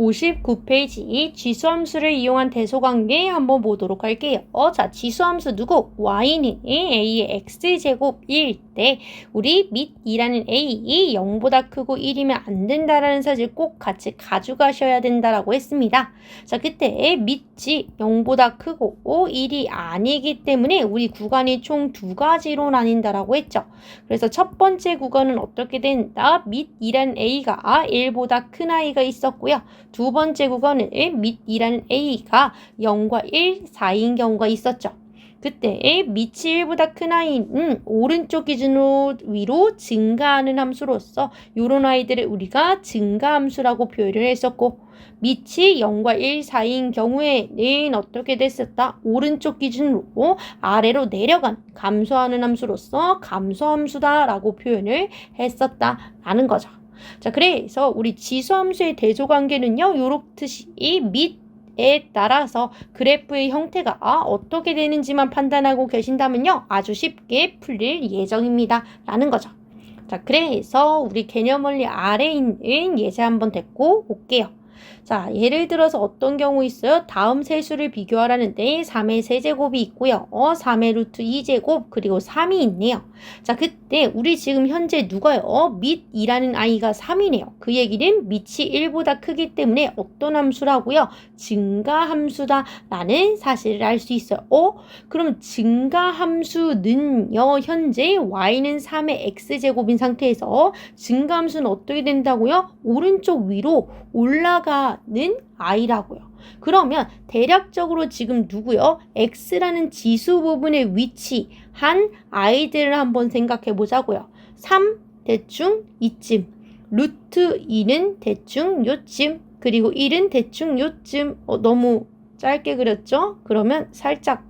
59페이지 지수함수를 이용한 대소관계 한번 보도록 할게요. 어, 자, 지수함수 누구? y는 a의 x제곱 일때 우리 밑 2라는 a이 0보다 크고 1이면 안 된다라는 사실 꼭 같이 가져가셔야 된다라고 했습니다. 자, 그때 밑이 0보다 크고 1이 아니기 때문에 우리 구간이 총 두 가지로 나뉜다라고 했죠. 그래서 첫 번째 구간은 어떻게 된다? 밑 2라는 a가 1보다 큰 아이가 있었고요. 두 번째 구간은 밑 2라는 a가 0과 1 사이인 경우가 있었죠. 그때 밑이 1보다 큰 아이는 오른쪽 기준으로 위로 증가하는 함수로서 이런 아이들을 우리가 증가함수라고 표현을 했었고 밑이 0과 1 사이인 경우에는 어떻게 됐었다? 오른쪽 기준으로 아래로 내려간 감소하는 함수로서 감소함수다라고 표현을 했었다라는 거죠. 자, 그래서 우리 지수함수의 대조관계는요, 요렇듯이 밑 에 따라서 그래프의 형태가 어떻게 되는지만 판단하고 계신다면요, 아주 쉽게 풀릴 예정입니다. 라는 거죠. 자, 그래서 우리 개념 원리 아래에 있는 예제 한번 데리고 올게요. 자, 예를 들어서 어떤 경우 있어요? 다음 세수를 비교하라는데 3의 세제곱이 있고요. 어, 3의 루트 2제곱 그리고 3이 있네요. 자, 그때 우리 지금 현재 누가요? 어, 밑이라는 아이가 3이네요. 그 얘기는 밑이 1보다 크기 때문에 어떤 함수라고요? 증가 함수다 라는 사실을 알 수 있어요. 어? 그럼 증가 함수는요, 현재 y는 3의 x제곱인 상태에서 증가 함수는 어떻게 된다고요? 오른쪽 위로 올라가는 i라고요. 그러면 대략적으로 지금 누구요? x라는 지수 부분에 위치한 i들을 한번 생각해 보자고요. 3 대충 이쯤, 루트 2는 대충 요쯤, 그리고 1은 대충 요쯤. 어, 너무 짧게 그렸죠? 그러면 살짝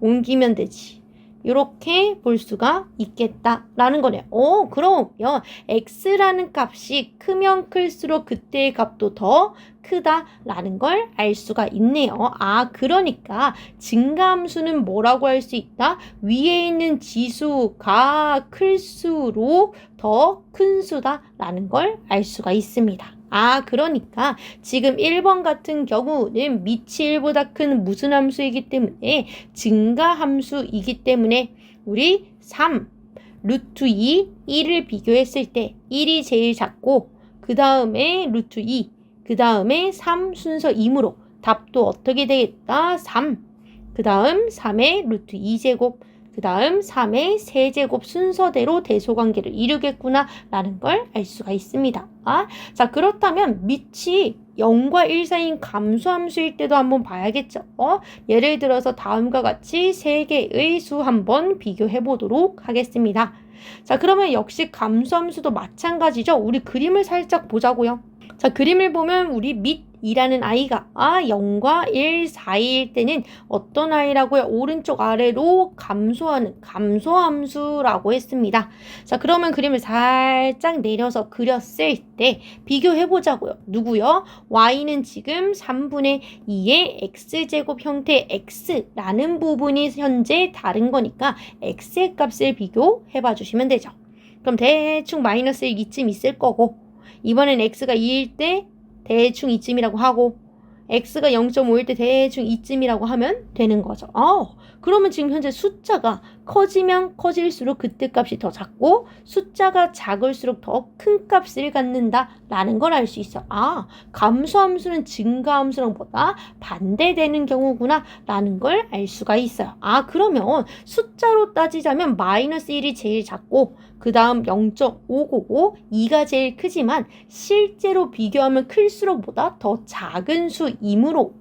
옮기면 되지. 이렇게 볼 수가 있겠다라는 거네요. 오, 그러면 x라는 값이 크면 클수록 그때의 값도 더 크다라는 걸 알 수가 있네요. 아, 그러니까 증가함수는 뭐라고 할 수 있다? 위에 있는 지수가 클수록 더 큰 수다라는 걸 알 수가 있습니다. 아, 그러니까 지금 1번 같은 경우는 밑이 1보다 큰 무슨 함수이기 때문에 증가 함수이기 때문에 우리 3, 루트 2, 1을 비교했을 때 1이 제일 작고 그 다음에 루트 2, 그 다음에 3 순서이므로 답도 어떻게 되겠다? 3. 그 다음 3의 루트 2제곱, 그 다음 3의 세제곱 순서대로 대소관계를 이루겠구나 라는 걸 알 수가 있습니다. 아, 자 그렇다면 밑이 0과 1 사이인 감소함수일 때도 한번 봐야겠죠. 어? 예를 들어서 다음과 같이 세 개의 수 한번 비교해 보도록 하겠습니다. 자 그러면 역시 감소함수도 마찬가지죠. 우리 그림을 살짝 보자고요. 자 그림을 보면 우리 밑 이라는 아이가 아 0과 1 사이일 때는 어떤 아이라고요? 오른쪽 아래로 감소하는 감소함수라고 했습니다. 자 그러면 그림을 살짝 내려서 그렸을 때 비교해 보자고요. 누구요? y는 지금 3분의 2의 x제곱 형태 x라는 부분이 현재 다른 거니까 x의 값을 비교해 봐 주시면 되죠. 그럼 대충 마이너스 1 이쯤 있을 거고 이번엔 x가 2일 때 대충 이쯤이라고 하고 x가 0.5일 때 대충 이쯤이라고 하면 되는 거죠. 어, 그러면 지금 현재 숫자가 커지면 커질수록 그때 값이 더 작고 숫자가 작을수록 더 큰 값을 갖는다라는 걸 알 수 있어. 아, 감소함수는 증가함수랑 보다 반대되는 경우구나라는 걸 알 수가 있어요. 아, 그러면 숫자로 따지자면 마이너스 1이 제일 작고 그 다음 0.5고고 2가 제일 크지만 실제로 비교하면 클수록 보다 더 작은 수이므로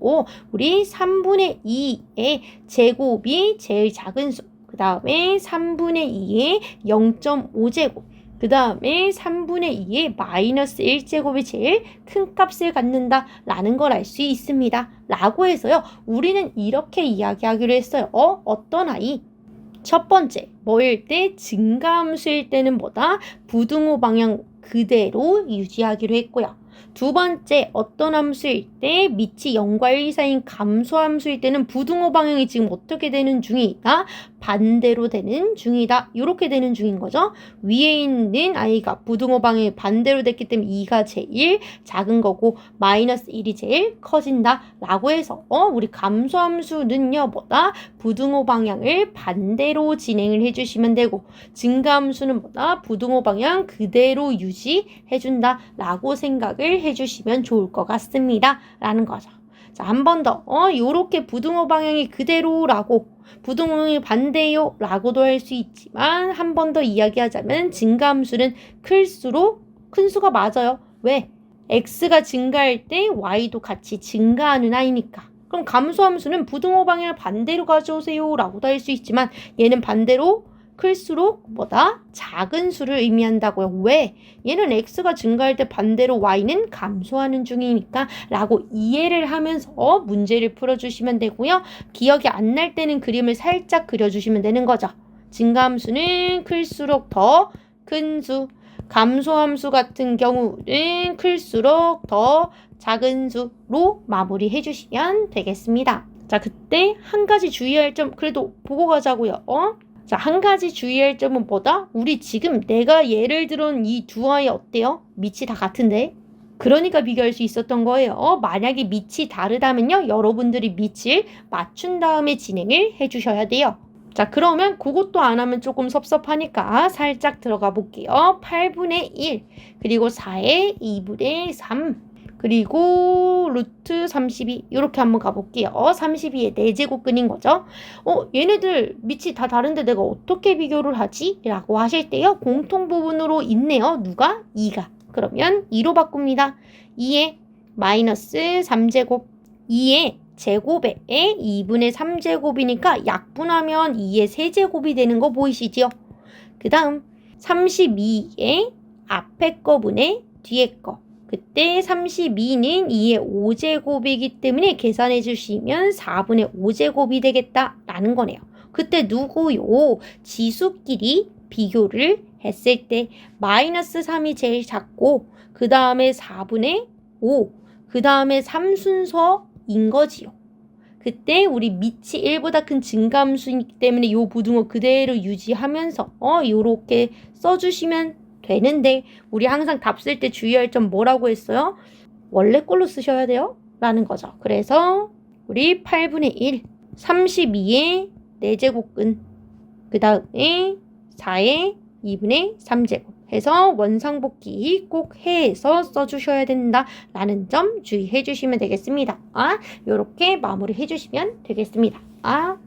우리 3분의 2의 제곱이 제일 작은 수. 그 다음에 3분의 2의 0.5제곱. 그 다음에 3분의 2의 마이너스 1제곱이 제일 큰 값을 갖는다 라는 걸 알 수 있습니다. 라고 해서요. 우리는 이렇게 이야기하기로 했어요. 어? 어떤 아이? 첫 번째, 뭐일 때 증가함수일 때는 뭐다? 부등호 방향 그대로 유지하기로 했고요. 두 번째, 어떤 함수일 때 밑이 0과 1 사이인 감소 함수일 때는 부등호 방향이 지금 어떻게 되는 중이다? 반대로 되는 중이다. 이렇게 되는 중인 거죠. 위에 있는 아이가 부등호 방향이 반대로 됐기 때문에 2가 제일 작은 거고 마이너스 1이 제일 커진다. 라고 해서 어, 우리 감소함수는요 뭐다? 부등호 방향을 반대로 진행을 해주시면 되고 증가함수는 뭐다? 부등호 방향 그대로 유지해준다. 라고 생각을 해주시면 좋을 것 같습니다. 라는 거죠. 자, 한 번 더. 어, 요렇게 부등호 방향이 그대로라고 부등호의 반대요 라고도 할 수 있지만 한 번 더 이야기하자면 증가함수는 클수록 큰 수가 맞아요. 왜? x가 증가할 때 y도 같이 증가하는 아이니까. 그럼 감소함수는 부등호 방향을 반대로 가져오세요 라고도 할 수 있지만 얘는 반대로 클수록 뭐다? 작은 수를 의미한다고요. 왜? 얘는 x가 증가할 때 반대로 y는 감소하는 중이니까 라고 이해를 하면서 문제를 풀어주시면 되고요. 기억이 안 날 때는 그림을 살짝 그려주시면 되는 거죠. 증가함수는 클수록 더 큰 수, 감소함수 같은 경우는 클수록 더 작은 수로 마무리해 주시면 되겠습니다. 자, 그때 한 가지 주의할 점 그래도 보고 가자고요. 어? 자, 한 가지 주의할 점은 뭐다? 우리 지금 내가 예를 들은 이 두 아이 어때요? 밑이 다 같은데? 그러니까 비교할 수 있었던 거예요. 어, 만약에 밑이 다르다면요, 여러분들이 밑을 맞춘 다음에 진행을 해주셔야 돼요. 자, 그러면 그것도 안 하면 조금 섭섭하니까 살짝 들어가 볼게요. 8분의 1, 그리고 4의 2분의 3, 그리고 루트 32 이렇게 한번 가볼게요. 32의 4제곱 끈인 거죠. 어, 얘네들 밑이 다 다른데 내가 어떻게 비교를 하지? 라고 하실 때요. 공통 부분으로 있네요. 누가? 2가. 그러면 2로 바꿉니다. 2의 마이너스 3제곱 2의 제곱에 2분의 3제곱이니까 약분하면 2의 세제곱이 되는 거 보이시죠? 그 다음 32의 앞에 거분의 뒤에 거 그때 32는 2의 5제곱이기 때문에 계산해 주시면 4분의 5제곱이 되겠다라는 거네요. 그때 누구요? 지수끼리 비교를 했을 때 마이너스 3이 제일 작고 그 다음에 4분의 5, 그 다음에 3 순서인 거지요. 그때 우리 밑이 1보다 큰 증감수이기 때문에 이 부등호 그대로 유지하면서 어 요렇게 써주시면 되는데 우리 항상 답 쓸 때 주의할 점 뭐라고 했어요? 원래 걸로 쓰셔야 돼요? 라는 거죠. 그래서 우리 8분의 1, 32의 4제곱근 그 다음에 4의 2분의 3제곱 해서 원상복귀 꼭 해서 써주셔야 된다라는 점 주의해 주시면 되겠습니다. 아, 이렇게 마무리 해주시면 되겠습니다. 아.